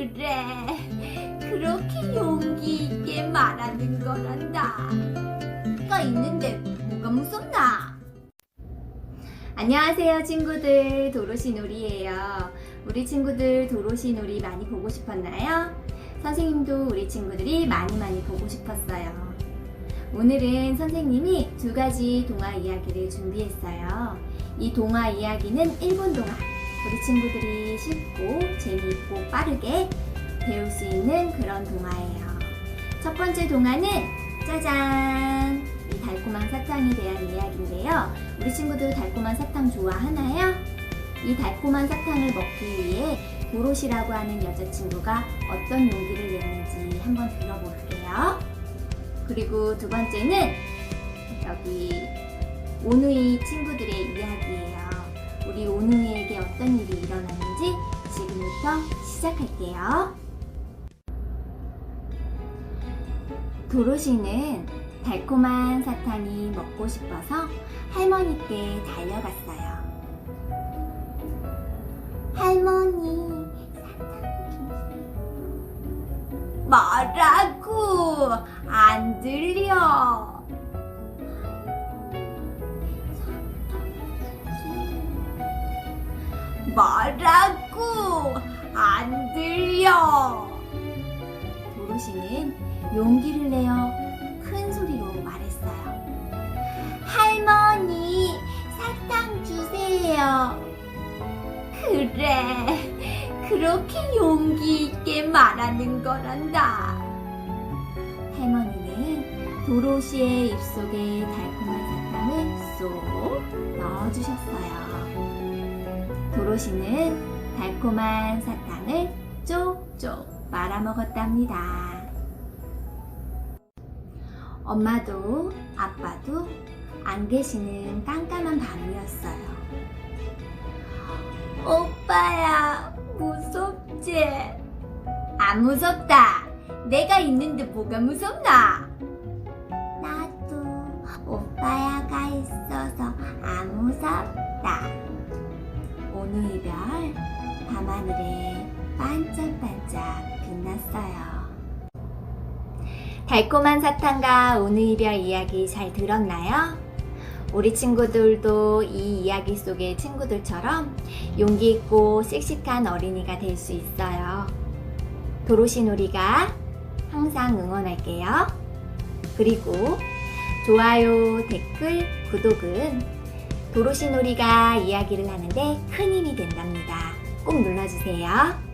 그래. 그렇게 용기 있게 말하는 거란다. 가 있는데 뭐가 무섭나? 안녕하세요 친구들. 도로시 놀이에요. 우리 친구들 도로시 놀이 많이 보고 싶었나요? 선생님도 우리 친구들이 많이 많이 보고 싶었어요. 오늘은 선생님이 두 가지 동화 이야기를 준비했어요. 이 동화 이야기는 일본 동화 우리 친구들이 쉽고 재미있고 빠르게 배울 수 있는 그런 동화예요. 첫 번째 동화는 짜잔! 이 달콤한 사탕에 대한 이야기인데요. 우리 친구들 달콤한 사탕 좋아하나요? 이 달콤한 사탕을 먹기 위해 도로시라고 하는 여자친구가 어떤 용기를 냈는지 한번 들어볼게요. 그리고 두 번째는 여기 오누이 친구들의 이야기예요. 우리 오누이에게 어떤 일이 일어났는지 지금부터 시작할게요. 도로시는 달콤한 사탕이 먹고 싶어서 할머니께 달려갔어요. 할머니, 뭐라고? 안 들려. 뭐라고? 안 들려. 도로시는 용기를 내어 큰 소리로 말했어요. 할머니, 사탕 주세요. 그래, 그렇게 용기 있게 말하는 거란다. 할머니는 도로시의 입속에 달콤한 사탕을 쏙 넣어주셨어요. 도로시는 달콤한 사탕을 쪽쪽 말아먹었답니다. 엄마도 아빠도 안 계시는 깜깜한 밤이었어요. 오빠야, 무섭지? 안 무섭다. 내가 있는데 뭐가 무섭나? 나도 오빠야가 있어서 안 무섭다. 오늘 이별 밤하늘에 반짝반짝 빛났어요. 달콤한 사탕과 오늘 이별 이야기 잘 들었나요? 우리 친구들도 이 이야기 속의 친구들처럼 용기 있고 씩씩한 어린이가 될 수 있어요. 도로시 놀이가 항상 응원할게요. 그리고 좋아요, 댓글, 구독은 도로시 놀이가 이야기를 하는데 큰 힘이 된답니다. 꼭 눌러주세요.